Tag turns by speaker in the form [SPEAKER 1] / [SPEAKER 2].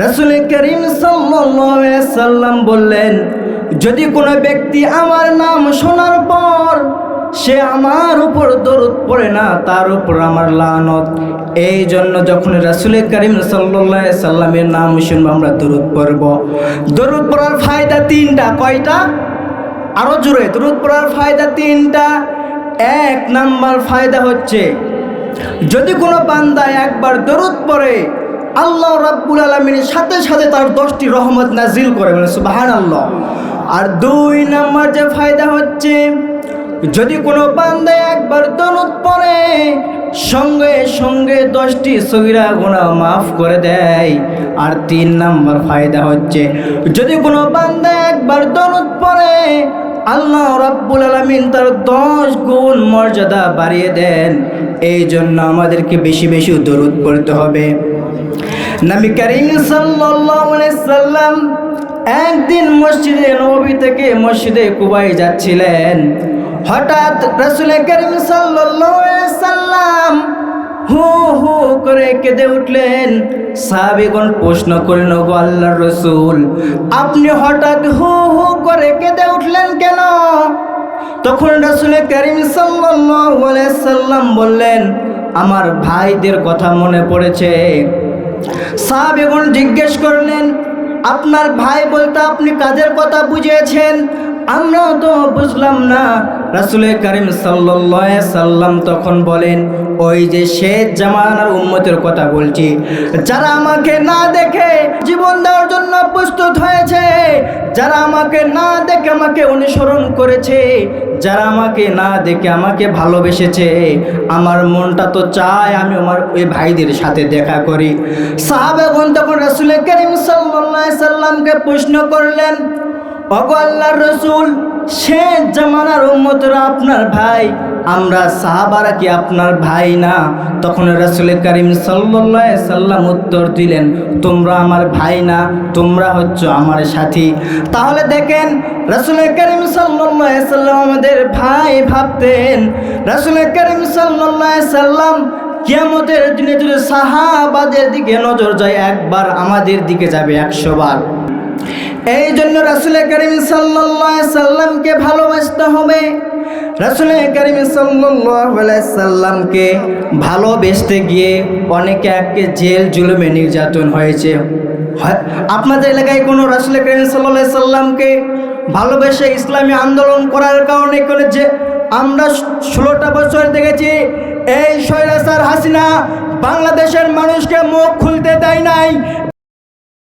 [SPEAKER 1] রাসুল করিম সাল্লাম বললেন, যদি কোনো ব্যক্তি আমার নাম শোনার পর সে আমার উপর দরুদ পড়ে না, তার উপর আমার লানত। এই জন্য যখন রাসুল করিম সাল্লাহ সাল্লামের নাম শুনব, আমরা দরুদ পড়ব। দরুদ পড়ার ফায়দা তিনটা, কয়টা? আরও জোরে, দরুদ পড়ার ফায়দা তিনটা। এক নাম্বার ফায়দা হচ্ছে, যদি কোনো বান্দা একবার দরুদ পড়ে আল্লাহ রাব্বুল আলমিনের সাথে সাথে তার দশটি রহমত নাজিল করে মানে সুবাহান আল্লাহ আর দুই নাম্বার যে ফায়দা হচ্ছে, যদি কোনো বান্দা একবার দরুদ পড়ে, সঙ্গে সঙ্গে দশটি সগিরা গুণা মাফ করে দেয়। আর তিন নাম্বার ফায়দা হচ্ছে, যদি কোনো বান্দা একবার দরুদ পড়ে, আল্লাহ রাব্বুল আলমিন তার দশ গুণ মর্যাদা বাড়িয়ে দেন। এই জন্য আমাদেরকে বেশি বেশি দরুদ পড়তে হবে। নবী করিম সাল্লাম একদিন মসজিদে নবী থেকে মসজিদে কুবাই যাচ্ছিলেন। হঠাৎ রাসূল করিম সাল্লাম হু হু করে কেঁদে উঠলেন। সাহাবীগণ প্রশ্ন করলেন গো আল্লাহর রসুল, আপনি হঠাৎ হু হু করে কেঁদে উঠলেন কেন? তখন রাসূল করিম সাল্লাম বললেন, আমার ভাইদের কথা মনে পড়েছে। সাহাবেগণ জিজ্ঞেস করলেন, আপনার ভাই বলতে আপনি কাজের কথা বুঝিয়েছেন? আমরাও তো বুঝলাম না। রাসুল করিম সাল্লা সাল্লাম তখন বলেন, ওই যে শেষ জামানার উন্মতের কথা বলছি, যারা আমাকে না দেখে জীবন দেওয়ার জন্য প্রস্তুত হয়েছে যারা আমাকে না দেখে আমাকে অনুসরণ করেছে, যারা আমাকে না দেখে আমাকে ভালোবেসেছে, আমার মনটা তো চায় আমি আমার ওই ভাইদের সাথে দেখা করি। সাহাবেগণ তখন রাসুল করিম সাল্লামকে প্রশ্ন করলেন অগো রসুল শেষ জামানার উম্মতরা আপনার ভাই, আমরা সাহাবারা কি আপনার ভাই না? তখন রাসুল করিম সাল্লাহ সাল্লাম উত্তর দিলেন, তোমরা আমার ভাই না, তোমরা হচ্ছ আমার সাথী। তাহলে দেখেন, রাসুল করিম সাল্লাহ সাল্লাম আমাদের ভাই ভাবতেন, রাসুল করিম সাল্লাহ সাল্লাম কিয়ামতের দিনে যদি সাহাবাদের দিকে নজর যায়, একবার আমাদের দিকে যাবে একশো বার। এই জন্য রাসুল করিম সাল্লামকে ভালোবাসতে হবে। রাসুল করিম সাল্লামকে ভালোবেসতে গিয়ে অনেকে একে জেল, জুলুমে নির্যাতন হয়েছে। আপনাদের এলাকায় কোনো রাসুল করিম সাল্লাহ সাল্লামকে ভালোবেসে ইসলামী আন্দোলন করার কারণে করে যে আমরা ষোলোটা বছর দেখেছি, এই স্বৈরাচার হাসিনা বাংলাদেশের মানুষকে মুখ খুলতে দেয় নাই